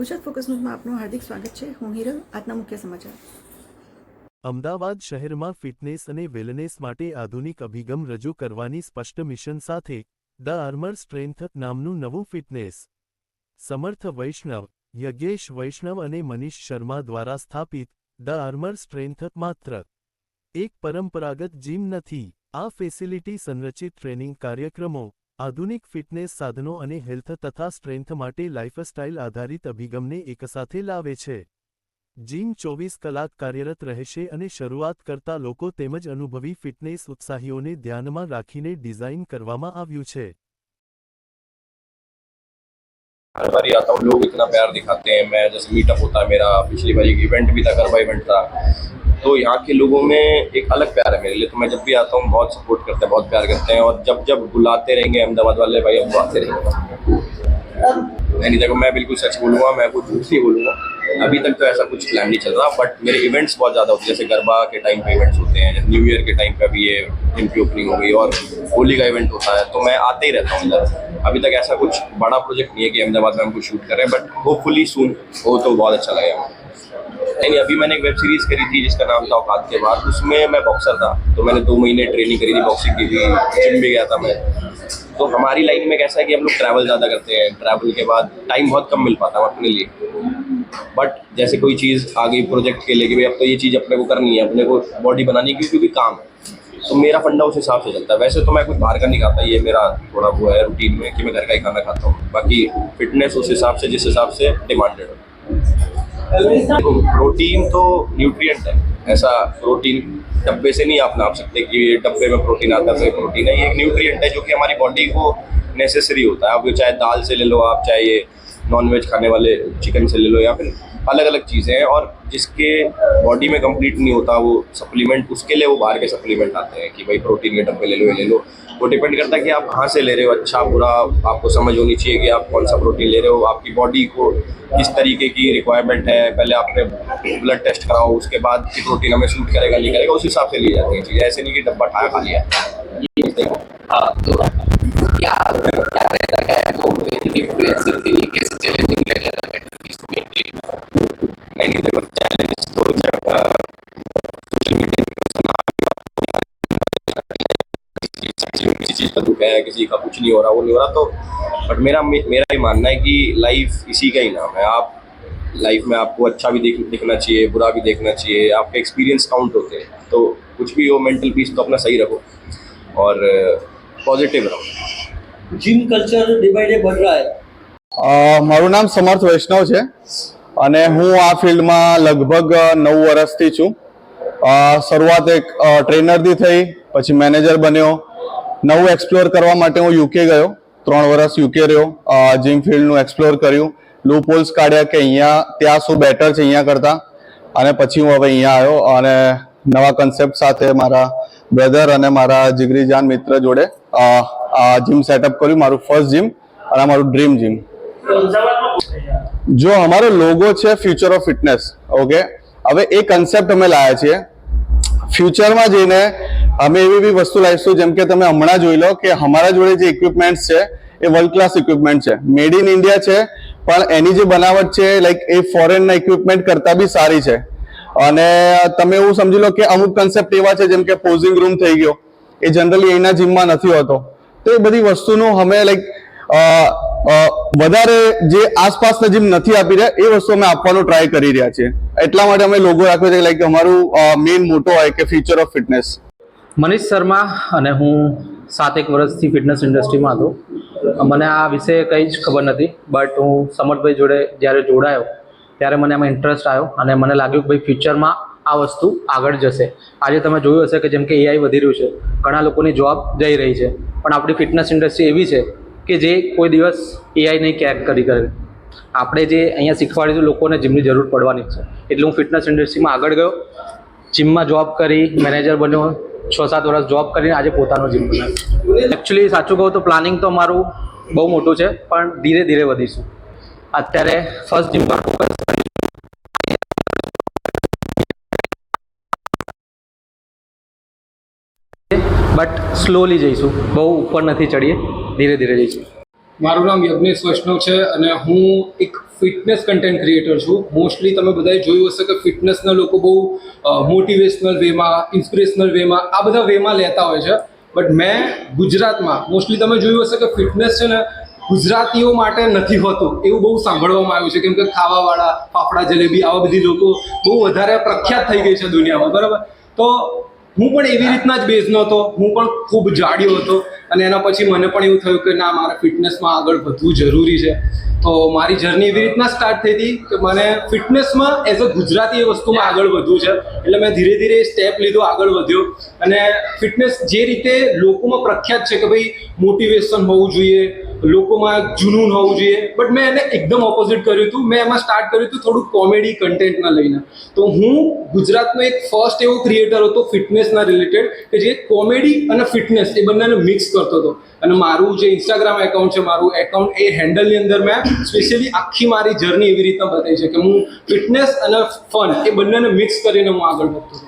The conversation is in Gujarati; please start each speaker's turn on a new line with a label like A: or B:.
A: ગુજરાત ફોકસ ન્યૂઝમાં આપનું હાર્દિક સ્વાગત છે. હું હિરલ, આજના મુખ્ય સમાચાર.
B: અમદાવાદ શહેરમાં ફિટનેસ અને વેલનેસ માટે આધુનિક અભિગમ રજૂ કરવાની સ્પષ્ટ મિશન સાથે ધ આર્મર સ્ટ્રેન્થ નામનું નવું ફિટનેસ. સમર્થ વૈષ્ણવ, યજ્ઞેશ વૈષ્ણવ અને મનીષ શર્મા દ્વારા સ્થાપિત ધ આર્મર સ્ટ્રેન્થ માત્ર એક પરંપરાગત જીમ નથી. આ ફેસિલિટી સંરચિત ટ્રેનિંગ કાર્યક્રમો આધુનિક ફિટનેસ સાધનો અને હેલ્થ તથા સ્ટ્રેન્થ માટે લાઇફસ્ટાઇલ આધારિત અભિગમને એકસાથે લાવે છે જીમ ચોવીસ કલાક કાર્યરત રહેશે અને શરૂઆત કરતા લોકો તેમજ અનુભવી ફિટનેસ ઉત્સાહીઓને ધ્યાનમાં રાખીને ડિઝાઇન કરવામાં આવ્યું છે
C: हर बार ही आता हूँ लोग इतना प्यार दिखाते हैं मैं जैसे मीटअप होता है मेरा पिछली बार एक इवेंट भी था गरबा इवेंट था तो यहाँ के लोगों में एक अलग प्यार है मेरे लिए। तो मैं जब भी आता हूँ, बहुत सपोर्ट करते हैं, बहुत प्यार करते हैं और जब जब बुलाते रहेंगे, अहमदाबाद वाले भाई हम आते रहेंगे। नहीं, देखो, मैं बिल्कुल सच बोलूँगा, मैं कुछ झूठ नहीं बोलूँगा। अभी तक तो ऐसा कुछ प्लान नहीं चल रहा बट मेरे इवेंट्स बहुत ज़्यादा होते हैं। जैसे गरबा के टाइम पे इवेंट्स होते हैं न्यू ईयर के टाइम पे अभी ये जिम की ओपनिंग हो गई और होली का इवेंट होता है तो मैं आते ही रहता हूँ इधर अभी तक ऐसा कुछ बड़ा प्रोजेक्ट नहीं है कि अहमदाबाद में हम कुछ शूट कर हैं बट होपफुली सुन हो तो बहुत अच्छा लगेगा। नहीं अभी मैंने एक वेब सीरीज़ करी थी जिसका नाम था औकात के बाद। उसमें मैं बॉक्सर था तो मैंने दो महीने ट्रेनिंग करी थी बॉक्सिंग की भी। जिम भी गया था मैं। तो हमारी लाइन में कैसा है कि हम लोग ट्रैवल ज़्यादा करते हैं। ट्रैवल के बाद टाइम बहुत कम मिल पाता है अपने लिए। बट जैसे कोई चीज़ आ गई प्रोजेक्ट के लिए कि भाई अब तो ये चीज़ अपने को करनी है, अपने को बॉडी बनानी है, क्योंकि काम है। तो मेरा फंडा उस हिसाब से चलता है। वैसे तो मैं कुछ बाहर का नहीं खाता, ये मेरा थोड़ा वो है रूटीन में कि मैं घर का ही खाना खाता हूँ। बाकी फिटनेस उस हिसाब से, जिस हिसाब से डिमांडेड है। प्रोटीन तो न्यूट्रिएंट है। ऐसा प्रोटीन डब्बे से नहीं आप नाप सकते कि डब्बे में प्रोटीन आता है तो प्रोटीन है। ये एक न्यूट्रिएंट है जो कि हमारी बॉडी को नेसेसरी होता है। आप चाहे दाल से ले लो, आप चाहे ये नॉनवेज खाने वाले चिकन से ले लो या फिर अलग अलग चीज़ें हैं और जिसके बॉडी में कंप्लीट नहीं होता वो सप्लीमेंट उसके लिए वो बाहर के सप्लीमेंट आते हैं कि भाई प्रोटीन के डब्बे ले लो, ये ले लो। वो डिपेंड करता है कि आप कहाँ से ले रहे हो अच्छा बुरा, आपको समझ होनी चाहिए कि आप कौन सा प्रोटीन ले रहे हो, आपकी बॉडी को किस तरीके की रिक्वायरमेंट है। पहले आपने ब्लड टेस्ट कराओ, उसके बाद की प्रोटीन हमें सूट करेगा, नहीं करेगा, उस हिसाब से ली जाती है चीज़ें। ऐसे नहीं कि डब्बा ठाया खा लिया।
D: हाँ तो है?
C: किसी चीज़ का दुख है किसी का कुछ नहीं हो रहा वो नहीं हो रहा तो बट मेरा मेरा ही मानना है कि लाइफ इसी का ही नाम है आप लाइफ में आपको अच्छा भी देख दिखना चाहिए बुरा भी देखना चाहिए आपके एक्सपीरियंस काउंट होते हैं तो कुछ भी हो मेंटल पीस तो अपना सही रखो और पॉजिटिव रहो
E: gym culture day by day बढ़ रहा है
F: અ, મારું નામ સમર્થ વૈષ્ણવ છે અને હું આ ફિલ્ડમાં લગભગ નવ વર્ષથી છું અ, શરૂઆત એક અ, ટ્રેનરથી થઈ પછી મેનેજર બન્યો નવું એક્સપ્લોર કરવા માટે હું યુકે ગયો. ત્રણ વર્ષ યુકે રહ્યો. જીમ ફિલ્ડનું એક્સપ્લોર કર્યું. લૂપોલ્સ કાઢ્યા કે અહીંયા, ત્યાં શું બેટર છે અહીંયા કરતાં. અને પછી હું હવે અહીંયા આવ્યો અને નવા કન્સેપ્ટ સાથે મારા બ્રધર અને મારા જીગરીજાન મિત્ર જોડે આ જીમ સેટઅપ કર્યું. મારું ફર્સ્ટ જીમ અને મારું ડ્રીમ જીમ જો અમારો લોગો છે ફ્યુચર ઓફ ફિટનેસ ઓકે હવે એ કન્સેપ્ટ અમે લાયા છીએ. ફ્યુચરમાં જઈને અમે એવી એવી વસ્તુ લાવીશું, જેમ કે તમે હમણાં જોઈ લો કે અમારા જોડે જે ઇક્વિપમેન્ટ્સ છે, એ વર્લ્ડ ક્લાસ ઇક્વિપમેન્ટ છે. મેડ ઇન ઇન્ડિયા છે, પણ એની જે બનાવટ છે લાઈક એ ફોરેનના ઇક્વિપમેન્ટ કરતાં બી સારી છે. અને તમે એવું સમજી લો કે અમુક કન્સેપ્ટ એવા છે, જેમ કે પોઝિંગ રૂમ થઈ ગયો. એ જનરલી એના જીમમાં નથી હોતો. તો એ બધી વસ્તુનું અમે લાઈક વધારે જે આસપાસના જીમ નથી આપી રહ્યા, એ વસ્તુ અમે આપવાનો ટ્રાય કરી રહ્યા છીએ. એટલા માટે અમે લોગો રાખ્યો છે લાઈક અમારું મેઇન મોટો હોય કે future of fitness
G: Manish Sharma અને હું સાત એક વર્ષથી ફિટનેસ ઇન્ડસ્ટ્રીમાં હતો. મને આ વિશે કંઈ જ ખબર નથી, બટ હું સમરભાઈ જોડે જ્યારે જોડાયો, ત્યારે મને એમાં ઇન્ટરેસ્ટ આવ્યો અને મને લાગ્યું કે ભાઈ ફ્યુચરમાં આ વસ્તુ આગળ જશે. આજે તમે જોયું હશે કે જેમ કે એઆઈ વધી રહ્યું છે, ઘણા લોકોની જોબ જઈ રહી છે, પણ આપણી ફિટનેસ ઇન્ડસ્ટ્રી એવી છે કે જે કોઈ દિવસ એઆઈ નહીં ક્યાંક કરી કરે. આપણે જે અહીંયા શીખવાડીશું લોકોને જીમની જરૂર પડવાની છે. એટલે હું ફિટનેસ ઇન્ડસ્ટ્રીમાં આગળ ગયો જીમમાં જોબ કરી મેનેજર બન્યો છ સાત વર્ષ જોબ કરીને આજે પોતાનો જીમ બનાવ્યો એકચ્યુઅલી સાચું કહું તો પ્લાનિંગ તો મારું બહુ મોટું છે, પણ ધીરે ધીરે વધીશું. અત્યારે ફર્સ્ટ જીમ પર ફોકસ બટ સ્લોલી જઈશું. બહુ ઉપર નથી ચડીએ. ધીરે ધીરે જઈશું.
H: મારું નામ યજ્ઞેશ વૈષ્ણવ છે અને હું એક ફિટનેસ કન્ટેન્ટ ક્રિએટર છું. મોસ્ટલી તમે બધાએ જોયું હશે કે ફિટનેસના લોકો બહુ મોટિવેશનલ વેમાં ઇન્સ્પિરેશનલ વેમાં આ બધા વેમાં લેતા હોય છે. બટ મેં ગુજરાતમાં મોસ્ટલી તમે જોયું હશે કે ફિટનેસ છે ને ગુજરાતીઓ માટે નથી હોતું. એવું બહુ સાંભળવામાં આવ્યું છે. કેમ કે ખાવાવાળા, ફાફડા જલેબી, આવા બધી લોકો બહુ વધારે પ્રખ્યાત થઈ ગઈ છે દુનિયામાં. બરાબર? તો હું પણ એવી રીતના જ બેઝનો હતો હું પણ ખૂબ જાડ્યો હતો અને એના પછી મને પણ એવું થયું કે ના, મારે ફિટનેસમાં આગળ વધવું જરૂરી છે. તો મારી જર્ની એવી રીતના સ્ટાર્ટ થઈ હતી કે મને ફિટનેસમાં એઝ અ ગુજરાતી એ વસ્તુમાં આગળ વધવું છે. એટલે મેં ધીરે ધીરે સ્ટેપ લીધો, આગળ વધ્યો. અને ફિટનેસ જે રીતે લોકોમાં પ્રખ્યાત છે કે ભાઈ મોટિવેશન હોવું જોઈએ લોકોમાં જુનૂન હોવું જોઈએ. બટ મેં એને એકદમ ઓપોઝિટ કર્યું હતું. મેં એમાં સ્ટાર્ટ કર્યું હતું થોડુંક કોમેડી કન્ટેન્ટના લઈને. તો હું ગુજરાતનો એક ફર્સ્ટ એવો ક્રિએટર હતો ફિટનેસના રિલેટેડ કે જે કોમેડી અને ફિટનેસ એ બંનેને મિક્સ કરતો હતો. અને મારું જે ઇન્સ્ટાગ્રામ એકાઉન્ટ છે, મારું એકાઉન્ટ એ હેન્ડલની અંદર મેં સ્પેશિયલી આખી મારી જર્ની એવી રીતના બતાવી છે કે હું ફિટનેસ અને ફન એ બંનેને મિક્સ કરીને હું આગળ વધતો હતો.